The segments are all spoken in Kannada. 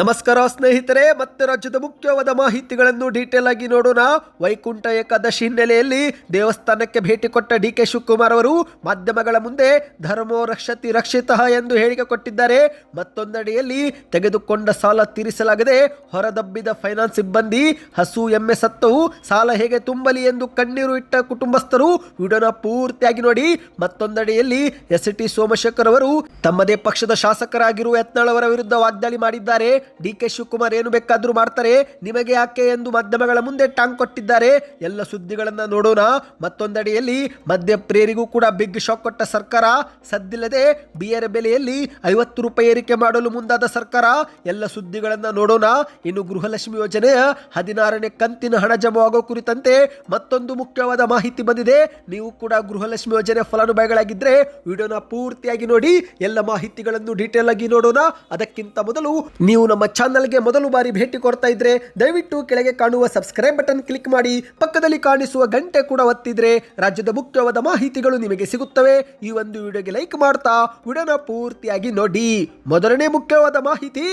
ನಮಸ್ಕಾರ ಸ್ನೇಹಿತರೆ, ಮತ್ತೆ ರಾಜ್ಯದ ಮುಖ್ಯವಾದ ಮಾಹಿತಿಗಳನ್ನು ಡೀಟೇಲ್ ಆಗಿ ನೋಡೋಣ. ವೈಕುಂಠ ಏಕಾದಶಿ ಹಿನ್ನೆಲೆಯಲ್ಲಿ ದೇವಸ್ಥಾನಕ್ಕೆ ಭೇಟಿ ಕೊಟ್ಟ ಡಿ ಕೆ ಶಿವಕುಮಾರ್ ಅವರು ಮಾಧ್ಯಮಗಳ ಮುಂದೆ ಧರ್ಮೋ ರಕ್ಷತಿ ರಕ್ಷಿತ ಎಂದು ಹೇಳಿಕೆ ಕೊಟ್ಟಿದ್ದಾರೆ. ಮತ್ತೊಂದೆಡೆಯಲ್ಲಿ ತೆಗೆದುಕೊಂಡ ಸಾಲ ತೀರಿಸಲಾಗದೆ ಹೊರದಬ್ಬಿದ ಫೈನಾನ್ಸ್ ಸಿಬ್ಬಂದಿ, ಹಸು, ಎಮ್ಮೆ ಸತ್ತವು ಸಾಲ ಹೇಗೆ ತುಂಬಲಿ ಎಂದು ಕಣ್ಣೀರು ಇಟ್ಟ ಕುಟುಂಬಸ್ಥರು ವಿಡಿಯೋನ ಪೂರ್ತಿಯಾಗಿ ನೋಡಿ. ಮತ್ತೊಂದೆಡೆಯಲ್ಲಿ ಎಸ್. ಟಿ. ಸೋಮಶೇಖರ್ ಅವರು ತಮ್ಮದೇ ಪಕ್ಷದ ಶಾಸಕರಾಗಿರುವ ಯತ್ನಾಳ್ ಅವರ ವಿರುದ್ಧ ವಾಗ್ದಾಳಿ ಮಾಡಿದ್ದಾರೆ. ಡಿ ಕೆ ಶಿವಕುಮಾರ್ ಏನು ಬೇಕಾದರೂ ಮಾಡ್ತಾರೆ. ನಿಮಗೆ ಯಾಕೆ ಎಂದು ಮಾಧ್ಯಮಗಳ ಮುಂದೆ ಟಾಂಗ್ ಕೊಟ್ಟಿದ್ದಾರೆ. ಎಲ್ಲ ಸುದ್ದಿಗಳನ್ನು ನೋಡೋಣ. ಮತ್ತೊಂದಡಿಯಲ್ಲಿ ಮದ್ಯಪ್ರಿಯರಿಗೂ ಕೂಡ ಬಿಗ್ ಶಾಕ್ ಕೊಟ್ಟ ಸರ್ಕಾರ. ಸದ್ದಿಲ್ಲದೆ ಬಿಯರ್ ಬೆಲೆಯಲ್ಲಿ ಐವತ್ತು ರೂಪಾಯಿ ಏರಿಕೆ ಮಾಡಲು ಮುಂದಾದ ಸರ್ಕಾರ. ಎಲ್ಲ ಸುದ್ದಿಗಳನ್ನು ನೋಡೋಣ. ಇನ್ನು ಗೃಹಲಕ್ಷ್ಮಿ ಯೋಜನೆಯ ಹದಿನಾರನೇ ಕಂತಿನ ಹಣ ಜಮಾ ಆಗೋ ಕುರಿತಂತೆ ಮತ್ತೊಂದು ಮುಖ್ಯವಾದ ಮಾಹಿತಿ ಬಂದಿದೆ. ನೀವು ಕೂಡ ಗೃಹಲಕ್ಷ್ಮಿ ಯೋಜನೆ ಫಲಾನುಭವಿಗಳಾಗಿದ್ದರೆ ವಿಡಿಯೋನ ಪೂರ್ತಿಯಾಗಿ ನೋಡಿ. ಎಲ್ಲ ಮಾಹಿತಿಗಳನ್ನು ಡೀಟೇಲ್ ಆಗಿ ನೋಡೋಣ. ಅದಕ್ಕಿಂತ ಮೊದಲು ನೀವು ನಮ್ಮ ಚಾನಲ್ಗೆ ಮೊದಲು ಬಾರಿ ಭೇಟಿ ಕೊಡ್ತಾ ಇದ್ರೆ ದಯವಿಟ್ಟು ಕೆಳಗೆ ಕಾಣುವ ಸಬ್ಸ್ಕ್ರೈಬ್ ಬಟನ್ ಕ್ಲಿಕ್ ಮಾಡಿ, ಪಕ್ಕದಲ್ಲಿ ಕಾಣಿಸುವ ಗಂಟೆ ಕೂಡ ಒತ್ತಿದ್ರೆ ರಾಜ್ಯದ ಮುಖ್ಯವಾದ ಮಾಹಿತಿಗಳು ನಿಮಗೆ ಸಿಗುತ್ತವೆ. ಈ ಒಂದು ವಿಡಿಯೋಗೆ ಲೈಕ್ ಮಾಡ್ತಾ ವಿಡಿಯೋನ ಪೂರ್ತಿಯಾಗಿ ನೋಡಿ. ಮೊದಲನೇ ಮುಖ್ಯವಾದ ಮಾಹಿತಿ.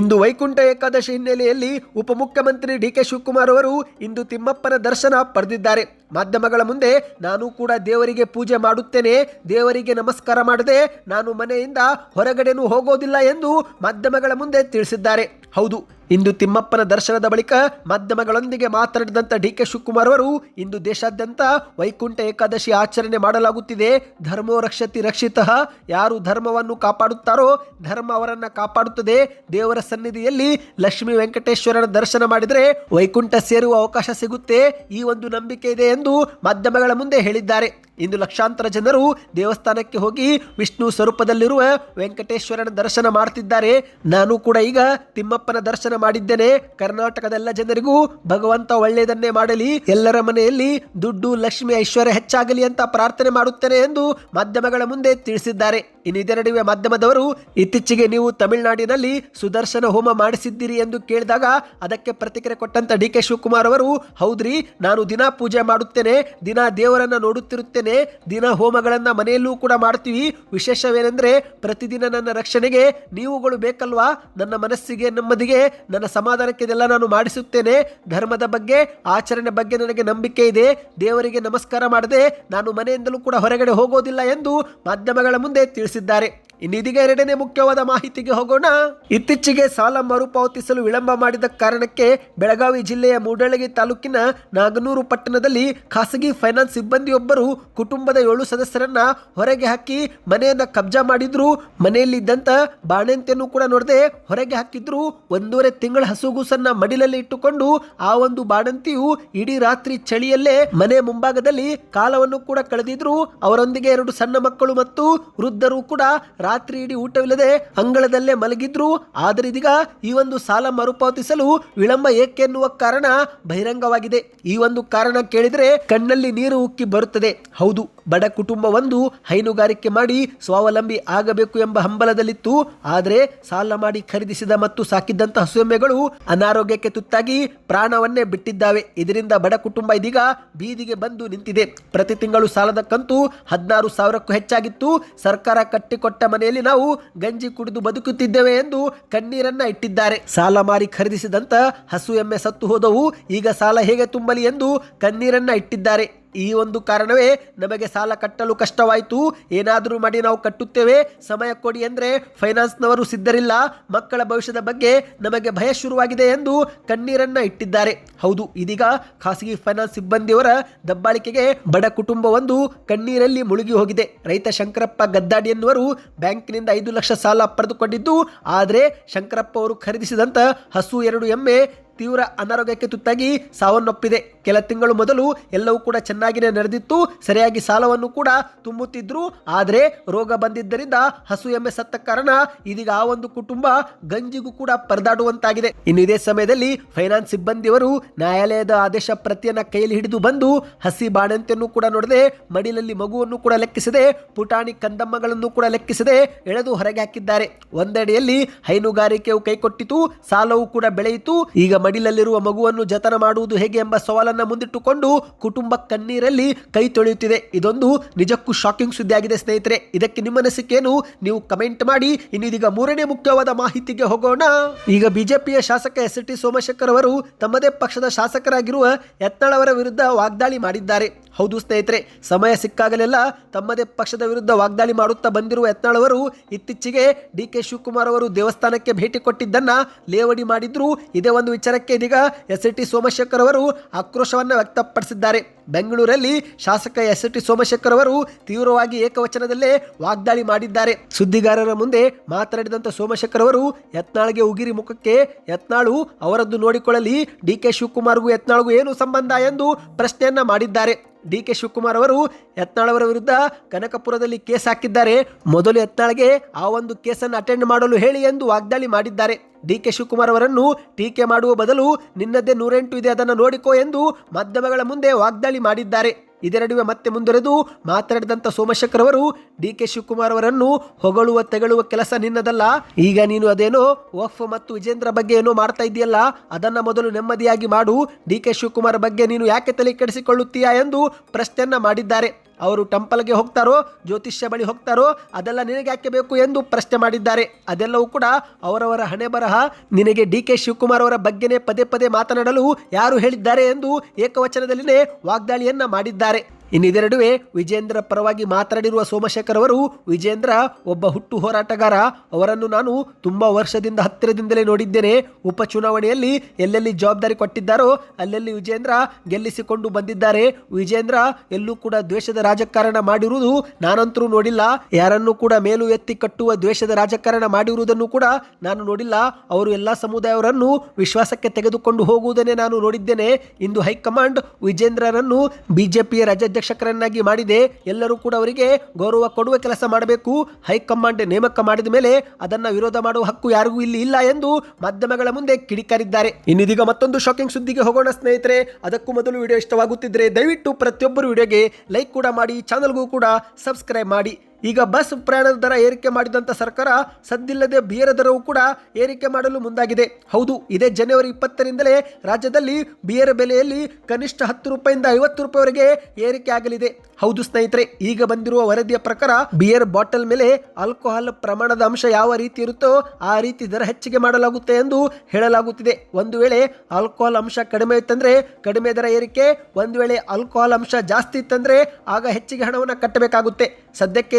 ಇಂದು ವೈಕುಂಠ ಏಕಾದಶಿ ಹಿನ್ನೆಲೆಯಲ್ಲಿ ಉಪಮುಖ್ಯಮಂತ್ರಿ ಡಿ ಕೆ ಶಿವಕುಮಾರ್ ಅವರು ಇಂದು ತಿಮ್ಮಪ್ಪನ ದರ್ಶನ ಪಡೆದಿದ್ದಾರೆ. ಮಾಧ್ಯಮಗಳ ಮುಂದೆ ನಾನು ಕೂಡ ದೇವರಿಗೆ ಪೂಜೆ ಮಾಡುತ್ತೇನೆ, ದೇವರಿಗೆ ನಮಸ್ಕಾರ ಮಾಡದೆ ನಾನು ಮನೆಯಿಂದ ಹೊರಗಡೆನೂ ಹೋಗೋದಿಲ್ಲ ಎಂದು ಮಾಧ್ಯಮಗಳ ಮುಂದೆ ತಿಳಿಸಿದ್ದಾರೆ. ಹೌದು, ಇಂದು ತಿಮ್ಮಪ್ಪನ ದರ್ಶನದ ಬಳಿಕ ಮಾಧ್ಯಮಗಳೊಂದಿಗೆ ಮಾತನಾಡಿದಂಥ ಡಿ ಕೆ ಶಿವಕುಮಾರ್ ಅವರು, ಇಂದು ದೇಶಾದ್ಯಂತ ವೈಕುಂಠ ಏಕಾದಶಿ ಆಚರಣೆ ಮಾಡಲಾಗುತ್ತಿದೆ. ಧರ್ಮೋ ರಕ್ಷತಿ ರಕ್ಷಿತ. ಯಾರು ಧರ್ಮವನ್ನು ಕಾಪಾಡುತ್ತಾರೋ, ಧರ್ಮ ಅವರನ್ನು ಕಾಪಾಡುತ್ತದೆ. ದೇವರ ಸನ್ನಿಧಿಯಲ್ಲಿ ಲಕ್ಷ್ಮೀ ವೆಂಕಟೇಶ್ವರನ ದರ್ಶನ ಮಾಡಿದರೆ ವೈಕುಂಠ ಸೇರುವ ಅವಕಾಶ ಸಿಗುತ್ತೆ. ಈ ಒಂದು ನಂಬಿಕೆ ಇದೆ ಎಂದು ಮಾಧ್ಯಮಗಳ ಮುಂದೆ ಹೇಳಿದ್ದಾರೆ. ಇಂದು ಲಕ್ಷಾಂತರ ಜನರು ದೇವಸ್ಥಾನಕ್ಕೆ ಹೋಗಿ ವಿಷ್ಣು ಸ್ವರೂಪದಲ್ಲಿರುವ ವೆಂಕಟೇಶ್ವರನ ದರ್ಶನ ಮಾಡ್ತಿದ್ದಾರೆ. ನಾನು ಕೂಡ ಈಗ ತಿಮ್ಮಪ್ಪನ ದರ್ಶನ ಮಾಡಿದ್ದೇನೆ. ಕರ್ನಾಟಕದ ಎಲ್ಲ ಜನರಿಗೂ ಭಗವಂತ ಒಳ್ಳೆಯದನ್ನೇ ಮಾಡಲಿ. ಎಲ್ಲರ ಮನೆಯಲ್ಲಿ ದುಡ್ಡು ಲಕ್ಷ್ಮಿ ಐಶ್ವರ್ಯ ಹೆಚ್ಚಾಗಲಿ ಅಂತ ಪ್ರಾರ್ಥನೆ ಮಾಡುತ್ತೇನೆ ಎಂದು ಮಾಧ್ಯಮಗಳ ಮುಂದೆ ತಿಳಿಸಿದ್ದಾರೆ. ಇನ್ನು ಇದರ ನಡುವೆ ಮಾಧ್ಯಮದವರು, ಇತ್ತೀಚೆಗೆ ನೀವು ತಮಿಳುನಾಡಿನಲ್ಲಿ ಸುದರ್ಶನ ಹೋಮ ಮಾಡಿಸಿದ್ದೀರಿ ಎಂದು ಕೇಳಿದಾಗ ಅದಕ್ಕೆ ಪ್ರತಿಕ್ರಿಯೆ ಕೊಟ್ಟಂತ ಡಿ ಕೆ ಶಿವಕುಮಾರ್ ಅವರು, ಹೌದ್ರಿ, ನಾನು ದಿನ ಪೂಜೆ ಮಾಡುತ್ತೇನೆ, ದಿನ ದೇವರನ್ನ ನೋಡುತ್ತಿರುತ್ತೇನೆ, ದಿನ ಹೋಮಗಳನ್ನ ಮನೆಯಲ್ಲೂ ಕೂಡ ಮಾಡ್ತೀವಿ. ವಿಶೇಷವೇನೆಂದ್ರೆ, ಪ್ರತಿದಿನ ನನ್ನ ರಕ್ಷಣೆಗೆ ನೀವುಗಳು ಬೇಕಲ್ವಾ? ನನ್ನ ಮನಸ್ಸಿಗೆ, ನೆಮ್ಮದಿಗೆ, ನನ್ನ ಸಮಾಧಾನಕ್ಕೆ ಇದೆಲ್ಲ ನಾನು ಮಾಡಿಸುತ್ತೇನೆ. ಧರ್ಮದ ಬಗ್ಗೆ, ಆಚರಣೆ ಬಗ್ಗೆ ನನಗೆ ನಂಬಿಕೆ ಇದೆ. ದೇವರಿಗೆ ನಮಸ್ಕಾರ ಮಾಡದೆ ನಾನು ಮನೆಯಿಂದಲೂ ಕೂಡ ಹೊರಗಡೆ ಹೋಗೋದಿಲ್ಲ ಎಂದು ಮಾಧ್ಯಮಗಳ ಮುಂದೆ ತಿಳಿಸಿದ್ದಾರೆ ಇನ್ನು ಇದೀಗ ಎರಡನೇ ಮುಖ್ಯವಾದ ಮಾಹಿತಿಗೆ ಹೋಗೋಣ. ಇತ್ತೀಚೆಗೆ ಸಾಲ ಮರುಪಾವತಿಸಲು ವಿಳಂಬ ಮಾಡಿದ ಕಾರಣಕ್ಕೆ ಬೆಳಗಾವಿ ಜಿಲ್ಲೆಯ ಮೂಡಳಗಿ ತಾಲೂಕಿನ ನಾಗನೂರು ಪಟ್ಟಣದಲ್ಲಿ ಖಾಸಗಿ ಫೈನಾನ್ಸ್ ಸಿಬ್ಬಂದಿಯೊಬ್ಬರು ಕುಟುಂಬದ ಏಳು ಸದಸ್ಯರನ್ನ ಹೊರಗೆ ಹಾಕಿ ಮನೆಯನ್ನ ಕಬ್ಜಾ ಮಾಡಿದ್ರು. ಮನೆಯಲ್ಲಿದ್ದಂತ ಬಾಣಂತಿಯನ್ನು ಕೂಡ ನೋಡದೆ ಹೊರಗೆ ಹಾಕಿದ್ರು. ಒಂದೂವರೆ ತಿಂಗಳ ಹಸುಗೂಸನ್ನ ಮಡಿಲಲ್ಲಿ ಇಟ್ಟುಕೊಂಡು ಆ ಒಂದು ಬಾಣಂತಿಯು ಇಡೀ ರಾತ್ರಿ ಚಳಿಯಲ್ಲೇ ಮನೆ ಮುಂಭಾಗದಲ್ಲಿ ಕಾಲವನ್ನು ಕೂಡ ಕಳೆದಿದ್ರು. ಅವರೊಂದಿಗೆ ಎರಡು ಸಣ್ಣ ಮಕ್ಕಳು ಮತ್ತು ವೃದ್ಧರು ಕೂಡ ರಾತ್ರಿ ಇಡೀ ಊಟವಿಲ್ಲದೆ ಅಂಗಳದಲ್ಲೇ ಮಲಗಿದ್ರು, ಆದರೆ ಇದೀಗ ಈ ಒಂದು ಸಾಲ ಮರುಪಾವತಿಸಲು ವಿಳಂಬ ಏಕೆ ಎನ್ನುವ ಕಾರಣ ಬಹಿರಂಗವಾಗಿದೆ. ಈ ಒಂದು ಕಾರಣ ಕೇಳಿದರೆ ಕಣ್ಣಲ್ಲಿ ನೀರು ಉಕ್ಕಿ ಬರುತ್ತದೆ. ಹೌದು. ಬಡ ಕುಟುಂಬವೊಂದು ಹೈನುಗಾರಿಕೆ ಮಾಡಿ ಸ್ವಾವಲಂಬಿ ಆಗಬೇಕು ಎಂಬ ಹಂಬಲದಲ್ಲಿತ್ತು. ಆದರೆ ಸಾಲ ಮಾಡಿ ಖರೀದಿಸಿದ ಮತ್ತು ಸಾಕಿದ್ದಂತ ಹಸುಎಮ್ಮೆಗಳು ಅನಾರೋಗ್ಯಕ್ಕೆ ತುತ್ತಾಗಿ ಪ್ರಾಣವನ್ನೇ ಬಿಟ್ಟಿದ್ದಾವೆ. ಇದರಿಂದ ಬಡ ಕುಟುಂಬ ಇದೀಗ ಬೀದಿಗೆ ಬಂದು ನಿಂತಿದೆ. ಪ್ರತಿ ತಿಂಗಳು ಸಾಲದ ಕಂತು ಹದಿನಾರು ಸಾವಿರಕ್ಕೂ ಹೆಚ್ಚಾಗಿತ್ತು. ಸರ್ಕಾರ ಕಟ್ಟಿಕೊಟ್ಟ ಮನೆಯಲ್ಲಿ ನಾವು ಗಂಜಿ ಕುಡಿದು ಬದುಕುತ್ತಿದ್ದೇವೆ ಎಂದು ಕಣ್ಣೀರನ್ನ ಇಟ್ಟಿದ್ದಾರೆ. ಸಾಲ ಮಾರಿ ಖರೀದಿಸಿದಂತ ಹಸು ಎಮ್ಮೆ ಸತ್ತು ಹೋದವು. ಈಗ ಸಾಲ ಹೇಗೆ ತುಂಬಲಿ ಎಂದು ಕಣ್ಣೀರನ್ನ ಇಟ್ಟಿದ್ದಾರೆ. ಈ ಒಂದು ಕಾರಣವೇ ನಮಗೆ ಸಾಲ ಕಟ್ಟಲು ಕಷ್ಟವಾಯಿತು. ಏನಾದರೂ ಮಾಡಿ ನಾವು ಕಟ್ಟುತ್ತೇವೆ. ಸಮಯ ಕೊಡಿ ಅಂದರೆ ಫೈನಾನ್ಸ್ನವರು ಸಿದ್ಧರಿಲ್ಲ. ಮಕ್ಕಳ ಭವಿಷ್ಯದ ಬಗ್ಗೆ ನಮಗೆ ಭಯ ಶುರುವಾಗಿದೆ ಎಂದು ಕಣ್ಣೀರನ್ನ ಇಟ್ಟಿದ್ದಾರೆ. ಹೌದು, ಇದೀಗ ಖಾಸಗಿ ಫೈನಾನ್ಸ್ ಸಿಬ್ಬಂದಿಯವರ ದಬ್ಬಾಳಿಕೆಗೆ ಬಡ ಕುಟುಂಬವೊಂದು ಕಣ್ಣೀರಲ್ಲಿ ಮುಳುಗಿ ಹೋಗಿದೆ. ರೈತ ಶಂಕರಪ್ಪ ಗದ್ದಾಡಿ ಎನ್ನುವರು ಬ್ಯಾಂಕಿನಿಂದ ಐದು ಲಕ್ಷ ಸಾಲ ಪಡೆದುಕೊಂಡಿದ್ದು, ಆದರೆ ಶಂಕರಪ್ಪ ಅವರು ಖರೀದಿಸಿದಂತ ಹಸು ಎರಡು ಎಮ್ಮೆ ತೀವ್ರ ಅನಾರೋಗ್ಯಕ್ಕೆ ತುತ್ತಾಗಿ ಸಾವನ್ನಪ್ಪಿದೆ. ಕೆಲ ತಿಂಗಳು ಮೊದಲು ಎಲ್ಲವೂ ಕೂಡ ಚೆನ್ನಾಗಿನೇ ನಡೆದಿತ್ತು. ಸರಿಯಾಗಿ ಸಾಲವನ್ನು ಕೂಡ ತುಂಬುತ್ತಿದ್ರು. ಆದರೆ ರೋಗ ಬಂದಿದ್ದರಿಂದ ಹಸು ಎಮ್ಮೆ ಸತ್ತ ಕಾರಣ ಇದೀಗ ಆ ಒಂದು ಕುಟುಂಬ ಗಂಜಿಗೂ ಕೂಡ ಪರದಾಡುವಂತಾಗಿದೆ. ಇನ್ನು ಇದೇ ಸಮಯದಲ್ಲಿ ಫೈನಾನ್ಸ್ ಸಿಬ್ಬಂದಿಯವರು ನ್ಯಾಯಾಲಯದ ಆದೇಶ ಪ್ರತಿಯನ್ನ ಕೈಯಲ್ಲಿ ಹಿಡಿದು ಬಂದು ಹಸಿ ಬಾಣಂತಿಯನ್ನು ಕೂಡ ನೋಡದೆ ಮಡಿಲಲ್ಲಿ ಮಗುವನ್ನು ಕೂಡ ಲೆಕ್ಕಿಸದೆ ಪುಟಾಣಿ ಕಂದಮ್ಮಗಳನ್ನು ಕೂಡ ಲೆಕ್ಕಿಸದೆ ಎಳೆದು ಹೊರಗೆ ಹಾಕಿದ್ದಾರೆ. ಒಂದೆಡೆಯಲ್ಲಿ ಹೈನುಗಾರಿಕೆಯು ಕೈಕೊಟ್ಟಿತು. ಸಾಲವೂ ಕೂಡ ಬೆಳೆಯಿತು. ಈಗ ಮಡಿಲಲ್ಲಿರುವ ಮಗುವನ್ನು ಜತನ ಮಾಡುವುದು ಹೇಗೆ ಎಂಬ ಸವಾಲನ್ನು ಮುಂದಿಟ್ಟುಕೊಂಡು ಕುಟುಂಬ ಕಣ್ಣೀರಲ್ಲಿ ಕೈ ತೊಳೆಯುತ್ತಿದೆ. ಇದೊಂದು ನಿಜಕ್ಕೂ ಶಾಕಿಂಗ್ ಸುದ್ದಿಯಾಗಿದೆ ಸ್ನೇಹಿತರೆ. ಇದಕ್ಕೆ ನಿಮ್ಮ ಅನಿಸಿಕೆಯನ್ನು ನೀವು ಕಮೆಂಟ್ ಮಾಡಿ. ಇನ್ನಿದೀಗ ಮೂರನೇ ಮುಖ್ಯವಾದ ಮಾಹಿತಿಗೆ ಹೋಗೋಣ. ಈಗ ಬಿಜೆಪಿಯ ಶಾಸಕ ಎಸ್ ಟಿ ಸೋಮಶೇಖರ್ ಅವರು ತಮ್ಮದೇ ಪಕ್ಷದ ಶಾಸಕರಾಗಿರುವ ಯತ್ನಾಳ್ ಅವರ ವಿರುದ್ಧ ವಾಗ್ದಾಳಿ ಮಾಡಿದ್ದಾರೆ. ಹೌದು ಸ್ನೇಹಿತರೆ, ಸಮಯ ಸಿಕ್ಕಾಗಲೆಲ್ಲ ತಮ್ಮದೇ ಪಕ್ಷದ ವಿರುದ್ಧ ವಾಗ್ದಾಳಿ ಮಾಡುತ್ತಾ ಬಂದಿರುವ ಯತ್ನಾಳವರು ಇತ್ತೀಚೆಗೆ ಡಿ ಕೆ ಶಿವಕುಮಾರ್ ಅವರು ದೇವಸ್ಥಾನಕ್ಕೆ ಭೇಟಿ ಕೊಟ್ಟಿದ್ದನ್ನ ಲೇವಡಿ ಮಾಡಿದ್ರು. ಇದೇ ಒಂದು ವಿಚಾರಕ್ಕೆ ಇದೀಗ ಎಸ್ ಟಿ ಸೋಮಶೇಖರ್ ಅವರು ಆಕ್ರೋಶವನ್ನ ವ್ಯಕ್ತಪಡಿಸಿದ್ದಾರೆ. ಬೆಂಗಳೂರಲ್ಲಿ ಶಾಸಕ ಎಸ್ ಟಿ ಸೋಮಶೇಖರ್ ಅವರು ತೀವ್ರವಾಗಿ ಏಕವಚನದಲ್ಲೇ ವಾಗ್ದಾಳಿ ಮಾಡಿದ್ದಾರೆ. ಸುದ್ದಿಗಾರರ ಮುಂದೆ ಮಾತನಾಡಿದಂತ ಸೋಮಶೇಖರ್ ಅವರು, ಯತ್ನಾಳ್ಗೆ ಉಗಿರಿ ಮುಖಕ್ಕೆ ಯತ್ನಾಳು ಅವರದ್ದು ನೋಡಿಕೊಳ್ಳಲಿ ಡಿ ಕೆ ಶಿವಕುಮಾರ್ಗೂ ಯತ್ನಾಳ್ಗೂ ಏನು ಸಂಬಂಧ ಎಂದು ಪ್ರಶ್ನೆಯನ್ನ ಮಾಡಿದ್ದಾರೆ. ಡಿ ಕೆ ಶಿವಕುಮಾರ್ ಅವರು ಯತ್ನಾಳ್ ಅವರ ವಿರುದ್ಧ ಕನಕಪುರದಲ್ಲಿ ಕೇಸ್ ಹಾಕಿದ್ದಾರೆ. ಮೊದಲು ಯತ್ನಾಳ್ಗೆ ಆ ಒಂದು ಕೇಸನ್ನು ಅಟೆಂಡ್ ಮಾಡಲು ಹೇಳಿ ಎಂದು ವಾಗ್ದಾಳಿ ಮಾಡಿದ್ದಾರೆ. ಡಿ ಕೆ ಶಿವಕುಮಾರ್ ಅವರನ್ನು ಟೀಕೆ ಮಾಡುವ ಬದಲು ನಿನ್ನದೇ ನೂರೆಂಟು ಇದೆ, ಅದನ್ನು ನೋಡಿಕೋ ಎಂದು ಮಾಧ್ಯಮಗಳ ಮುಂದೆ ವಾಗ್ದಾಳಿ ಮಾಡಿದ್ದಾರೆ. ಇದೇ ನಡುವೆ ಮತ್ತೆ ಮುಂದುವರೆದು ಮಾತನಾಡಿದಂಥ ಸೋಮಶೇಖರ್ ಅವರು ಡಿ ಕೆ ಶಿವಕುಮಾರ್ ಅವರನ್ನು ಹೊಗಳುವ ತೆಗಳುವ ಕೆಲಸ ನಿನ್ನದಲ್ಲ. ಈಗ ನೀನು ಅದೇನೋ ವಫ್ ಮತ್ತು ವಿಜೇಂದ್ರ ಬಗ್ಗೆ ಏನೋ ಮಾಡ್ತಾ ಇದೆಯಲ್ಲ, ಅದನ್ನ ಮೊದಲು ನೆಮ್ಮದಿಯಾಗಿ ಮಾಡು. ಡಿ ಕೆ ಶಿವಕುಮಾರ್ ಬಗ್ಗೆ ನೀನು ಯಾಕೆ ತಲೆ ಕೆಡಿಸಿಕೊಳ್ಳುತ್ತೀಯಾ ಎಂದು ಪ್ರಶ್ನೆಯನ್ನ ಮಾಡಿದ್ದಾರೆ. ಅವರು ಟೆಂಪಲ್ಗೆ ಹೋಗ್ತಾರೋ, ಜ್ಯೋತಿಷ್ಯ ಬಳಿ ಹೋಗ್ತಾರೋ, ಅದೆಲ್ಲ ನಿನಗೆ ಯಾಕೆ ಬೇಕು ಎಂದು ಪ್ರಶ್ನೆ ಮಾಡಿದ್ದಾರೆ. ಅದೆಲ್ಲವೂ ಕೂಡ ಅವರವರ ಹಣೆ ಬರಹ, ನಿನಗೆ ಡಿ ಕೆ ಶಿವಕುಮಾರ್ ಅವರ ಬಗ್ಗೆನೇ ಪದೇ ಪದೇ ಮಾತನಾಡಲು ಯಾರು ಹೇಳಿದ್ದಾರೆ ಎಂದು ಏಕವಚನದಲ್ಲಿನೇ ವಾಗ್ದಾಳಿಯನ್ನ ಮಾಡಿದ್ದಾರೆ. ಇನ್ನು ಇದೆರಡುವೆ ವಿಜೇಂದ್ರ ಪರವಾಗಿ ಮಾತನಾಡಿರುವ ಸೋಮಶೇಖರ್ ಅವರು, ವಿಜೇಂದ್ರ, ಒಬ್ಬ ಹುಟ್ಟು ಹೋರಾಟಗಾರ, ಅವರನ್ನು ನಾನು ತುಂಬಾ ವರ್ಷದಿಂದ ಹತ್ತಿರದಿಂದಲೇ ನೋಡಿದ್ದೇನೆ. ಉಪಚುನಾವಣೆಯಲ್ಲಿ ಎಲ್ಲೆಲ್ಲಿ ಜವಾಬ್ದಾರಿ ಕೊಟ್ಟಿದ್ದಾರೋ, ಅಲ್ಲೆಲ್ಲಿ ವಿಜೇಂದ್ರ ಗೆಲ್ಲಿಸಿಕೊಂಡು ಬಂದಿದ್ದಾರೆ. ವಿಜೇಂದ್ರ ಎಲ್ಲೂ ಕೂಡ ದ್ವೇಷದ ರಾಜಕಾರಣ ಮಾಡಿರುವುದು ನಾನಂತರೂ ನೋಡಿಲ್ಲ. ಯಾರನ್ನು ಕೂಡ ಮೇಲು ಎತ್ತಿ ಕಟ್ಟುವ ದ್ವೇಷದ ರಾಜಕಾರಣ ಮಾಡಿರುವುದನ್ನು ಕೂಡ ನಾನು ನೋಡಿಲ್ಲ. ಅವರು ಎಲ್ಲ ಸಮುದಾಯವರನ್ನು ವಿಶ್ವಾಸಕ್ಕೆ ತೆಗೆದುಕೊಂಡು ಹೋಗುವುದನ್ನೇ ನಾನು ನೋಡಿದ್ದೇನೆ. ಇಂದು ಹೈಕಮಾಂಡ್ ವಿಜೇಂದ್ರರನ್ನು ಬಿಜೆಪಿಯ ರಾಜ್ಯಾಧ್ಯಕ್ಷಕರನ್ನಾಗಿ ಮಾಡಿದೆ, ಎಲ್ಲರೂ ಕೂಡ ಅವರಿಗೆ ಗೌರವ ಕೊಡುವ ಕೆಲಸ ಮಾಡಬೇಕು. ಹೈಕಮಾಂಡ್ ನೇಮಕ ಮಾಡಿದ ಮೇಲೆ ಅದನ್ನ ವಿರೋಧ ಮಾಡುವ ಹಕ್ಕು ಯಾರಿಗೂ ಇಲ್ಲಿ ಇಲ್ಲ ಎಂದು ಮಾಧ್ಯಮಗಳ ಮುಂದೆ ಕಿಡಿಕಾರಿದ್ದಾರೆ. ಇನ್ನಿದೀಗ ಮತ್ತೊಂದು ಶಾಕಿಂಗ್ ಸುದ್ದಿಗೆ ಹೋಗೋಣ ಸ್ನೇಹಿತರೆ. ಅದಕ್ಕೂ ಮೊದಲು ವಿಡಿಯೋ ಇಷ್ಟವಾಗುತ್ತಿದ್ದರೆ ದಯವಿಟ್ಟು ಪ್ರತಿಯೊಬ್ಬರು ವಿಡಿಯೋಗೆ ಲೈಕ್ ಕೂಡ ಮಾಡಿ ಚಾನಲ್ಗೂ ಕೂಡ ಸಬ್ಸ್ಕ್ರೈಬ್ ಮಾಡಿ. ಈಗ ಬಸ್ ಪ್ರಯಾಣದ ದರ ಏರಿಕೆ ಮಾಡಿದಂಥ ಸರ್ಕಾರ ಸದ್ದಿಲ್ಲದೆ ಬಿಯರ ದರವು ಕೂಡ ಏರಿಕೆ ಮಾಡಲು ಮುಂದಾಗಿದೆ. ಹೌದು, ಇದೇ ಜನವರಿ ಇಪ್ಪತ್ತರಿಂದಲೇ ರಾಜ್ಯದಲ್ಲಿ ಬಿಯರ್ ಬೆಲೆಯಲ್ಲಿ ಕನಿಷ್ಠ ಹತ್ತು ರೂಪಾಯಿಂದ ಐವತ್ತು ರೂಪಾಯಿವರೆಗೆ ಏರಿಕೆ ಆಗಲಿದೆ. ಹೌದು ಸ್ನೇಹಿತರೆ, ಈಗ ಬಂದಿರುವ ವರದಿಯ ಪ್ರಕಾರ ಬಿಯರ್ ಬಾಟಲ್ ಮೇಲೆ ಆಲ್ಕೋಹಾಲ್ ಪ್ರಮಾಣದ ಅಂಶ ಯಾವ ರೀತಿ ಇರುತ್ತೋ ಆ ರೀತಿ ದರ ಹೆಚ್ಚಿಗೆ ಮಾಡಲಾಗುತ್ತೆ ಎಂದು ಹೇಳಲಾಗುತ್ತಿದೆ. ಒಂದು ವೇಳೆ ಆಲ್ಕೋಹಾಲ್ ಅಂಶ ಕಡಿಮೆ ಇತ್ತಂದ್ರೆ ಕಡಿಮೆ ದರ ಏರಿಕೆ, ಒಂದು ವೇಳೆ ಆಲ್ಕೋಹಾಲ್ ಅಂಶ ಜಾಸ್ತಿ ಇತ್ತಂದ್ರೆ ಆಗ ಹೆಚ್ಚಿಗೆ ಹಣವನ್ನು ಕಟ್ಟಬೇಕಾಗುತ್ತೆ. ಸದ್ಯಕ್ಕೆ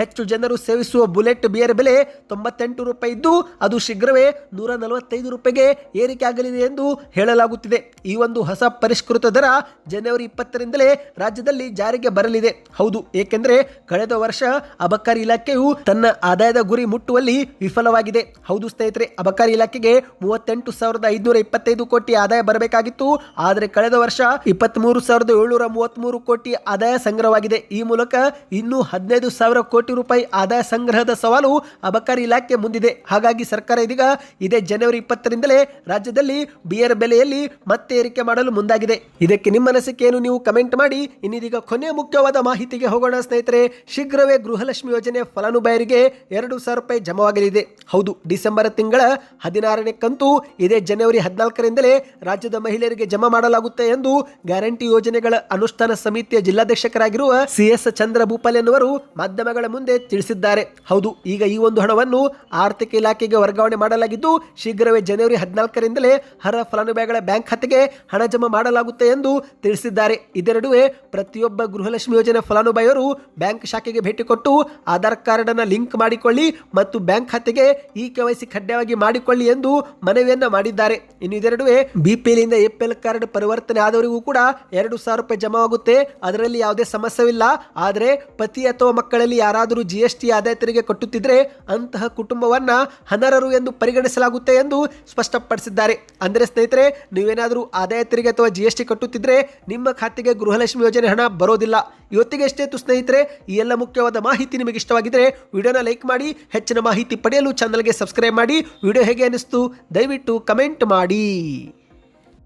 ಹೆಚ್ಚು ಜನರು ಸೇವಿಸುವ ಬುಲೆಟ್ ಬಿಯರ್ ಬೆಲೆ ತೊಂಬತ್ತೆಂಟು ರೂಪಾಯಿ ಇದ್ದು ಅದು ಶೀಘ್ರವೇ ನೂರ ನಲವತ್ತೈದು ರೂಪಾಯಿಗೆ ಏರಿಕೆ ಆಗಲಿದೆ ಎಂದು ಹೇಳಲಾಗುತ್ತಿದೆ. ಈ ಒಂದು ಹೊಸ ಪರಿಷ್ಕೃತ ದರ ಜನವರಿ ಇಪ್ಪತ್ತರಿಂದಲೇ ರಾಜ್ಯದಲ್ಲಿ ಜಾರಿಗೆ ಬರಲಿದೆ. ಹೌದು, ಏಕೆಂದರೆ ಕಳೆದ ವರ್ಷ ಅಬಕಾರಿ ಇಲಾಖೆಯು ತನ್ನ ಆದಾಯದ ಗುರಿ ಮುಟ್ಟುವಲ್ಲಿ ವಿಫಲವಾಗಿದೆ. ಹೌದು ಸ್ನೇಹಿತರೆ, ಅಬಕಾರಿ ಇಲಾಖೆಗೆ ಮೂವತ್ತೆಂಟು ಸಾವಿರದ ಐದುನೂರ ಇಪ್ಪತ್ತೈದು ಕೋಟಿ ಆದಾಯ ಬರಬೇಕಾಗಿತ್ತು. ಆದರೆ ಕಳೆದ ವರ್ಷ ಇಪ್ಪತ್ಮೂರು ಸಾವಿರದ ಏಳ್ನೂರ ಮೂವತ್ಮೂರು ಕೋಟಿ ಆದಾಯ ಸಂಗ್ರಹವಾಗಿದೆ. ಈ ಮೂಲಕ ಇನ್ನೂ ಹದಿನೈದು ಕೋಟಿ ರೂಪಾಯಿ ಆದಾಯ ಸಂಗ್ರಹದ ಸವಾಲು ಅಬಕಾರಿ ಇಲಾಖೆ ಮುಂದಿದೆ. ಹಾಗಾಗಿ ಸರ್ಕಾರ ಇದೀಗ ಇದೇ ಜನವರಿ ಇಪ್ಪತ್ತರಿಂದಲೇ ರಾಜ್ಯದಲ್ಲಿ ಬಿಯರ್ ಬೆಲೆಯಲ್ಲಿ ಮತ್ತೆ ಏರಿಕೆ ಮಾಡಲು ಮುಂದಾಗಿದೆ. ಇದಕ್ಕೆ ನಿಮ್ಮ ಅನಿಸಿಕೆಯನ್ನು ನೀವು ಕಮೆಂಟ್ ಮಾಡಿ. ಇನ್ನಿದೀಗ ಕೊನೆಯ ಮುಖ್ಯವಾದ ಮಾಹಿತಿಗೆ ಹೋಗೋಣ ಸ್ನೇಹಿತರೆ, ಶೀಘ್ರವೇ ಗೃಹಲಕ್ಷ್ಮಿ ಯೋಜನೆ ಫಲಾನುಭವಿಗೆ ಎರಡು ಸಾವಿರ ರೂಪಾಯಿ ಜಮವಾಗಲಿದೆ. ಹೌದು, ಡಿಸೆಂಬರ್ ತಿಂಗಳ ಹದಿನಾರನೇ ಕಂತು ಇದೇ ಜನವರಿ ಹದಿನಾಲ್ಕರಿಂದಲೇ ರಾಜ್ಯದ ಮಹಿಳೆಯರಿಗೆ ಜಮಾ ಮಾಡಲಾಗುತ್ತೆ ಎಂದು ಗ್ಯಾರಂಟಿ ಯೋಜನೆಗಳ ಅನುಷ್ಠಾನ ಸಮಿತಿಯ ಜಿಲ್ಲಾಧ್ಯಕ್ಷಕರಾಗಿರುವ ಸಿಎಸ್ ಚಂದ್ರ ಭೂಪಾಲ್ ಎನ್ನುವರು ಮಾಧ್ಯಮಗಳ ಮುಂದೆ ತಿಳಿಸಿದ್ದಾರೆ. ಹೌದು, ಈಗ ಈ ಒಂದು ಹಣವನ್ನು ಆರ್ಥಿಕ ಇಲಾಖೆಗೆ ವರ್ಗಾವಣೆ ಮಾಡಲಾಗಿದ್ದು, ಶೀಘ್ರವೇ ಜನವರಿ ಹದಿನಾಲ್ಕರಿಂದಲೇ ಹರ ಫಲಾನುಭವಿಗಳ ಬ್ಯಾಂಕ್ ಖಾತೆಗೆ ಹಣ ಜಮಾ ಮಾಡಲಾಗುತ್ತೆ ಎಂದು ತಿಳಿಸಿದ್ದಾರೆ. ಇದರ ನಡುವೆ ಪ್ರತಿಯೊಬ್ಬ ಗೃಹಲಕ್ಷ್ಮಿ ಯೋಜನೆ ಫಲಾನುಭವಿಯವರು ಬ್ಯಾಂಕ್ ಶಾಖೆಗೆ ಭೇಟಿ ಕೊಟ್ಟು ಆಧಾರ್ ಕಾರ್ಡ್ ಅನ್ನ ಲಿಂಕ್ ಮಾಡಿಕೊಳ್ಳಿ ಮತ್ತು ಬ್ಯಾಂಕ್ ಖಾತೆಗೆ ಈ ಕೆವೈಸಿ ಕಡ್ಡಾಯವಾಗಿ ಮಾಡಿಕೊಳ್ಳಿ ಎಂದು ಮನವಿಯನ್ನ ಮಾಡಿದ್ದಾರೆ. ಇನ್ನು ಇದರ ನಡುವೆ ಬಿಪಿಎಲ್ ಎಪಿಎಲ್ ಕಾರ್ಡ್ ಪರಿವರ್ತನೆ ಆದವರಿಗೂ ಕೂಡ ಎರಡು ಸಾವಿರ ರೂಪಾಯಿ ಜಮಾವಾಗುತ್ತೆ. ಅದರಲ್ಲಿ ಯಾವುದೇ ಸಮಸ್ಯೆವಿಲ್ಲ. ಆದರೆ ಪತಿ ಅಥವಾ ಮಕ್ಕಳಲ್ಲಿ ಯಾರಾದರೂ ಜಿ ಎಸ್ ಟಿ ಆದಾಯ ತೆರಿಗೆ ಕಟ್ಟುತ್ತಿದ್ರೆ ಅಂತಹ ಕುಟುಂಬವನ್ನ ಅನರ್ಹರು ಎಂದು ಪರಿಗಣಿಸಲಾಗುತ್ತೆ ಎಂದು ಸ್ಪಷ್ಟಪಡಿಸಿದ್ದಾರೆ. ಅಂದರೆ ಸ್ನೇಹಿತರೆ, ನೀವೇನಾದರೂ ಆದಾಯ ತೆರಿಗೆ ಅಥವಾ ಜಿ ಎಸ್ ಟಿ ಕಟ್ಟುತ್ತಿದ್ರೆ ನಿಮ್ಮ ಖಾತೆಗೆ ಗೃಹಲಕ್ಷ್ಮಿ ಯೋಜನೆ ಹಣ ಬರೋದಿಲ್ಲ. ಇವತ್ತಿಗೆ ಎಷ್ಟೇತು ಸ್ನೇಹಿತರೆ, ಈ ಎಲ್ಲ ಮುಖ್ಯವಾದ ಮಾಹಿತಿ ನಿಮಗೆ ಇಷ್ಟವಾಗಿದ್ದರೆ ವಿಡಿಯೋನ ಲೈಕ್ ಮಾಡಿ, ಹೆಚ್ಚಿನ ಮಾಹಿತಿ ಪಡೆಯಲು ಚಾನಲ್ಗೆ ಸಬ್ಸ್ಕ್ರೈಬ್ ಮಾಡಿ. ವಿಡಿಯೋ ಹೇಗೆ ಅನಿಸ್ತು ದಯವಿಟ್ಟು ಕಮೆಂಟ್ ಮಾಡಿ.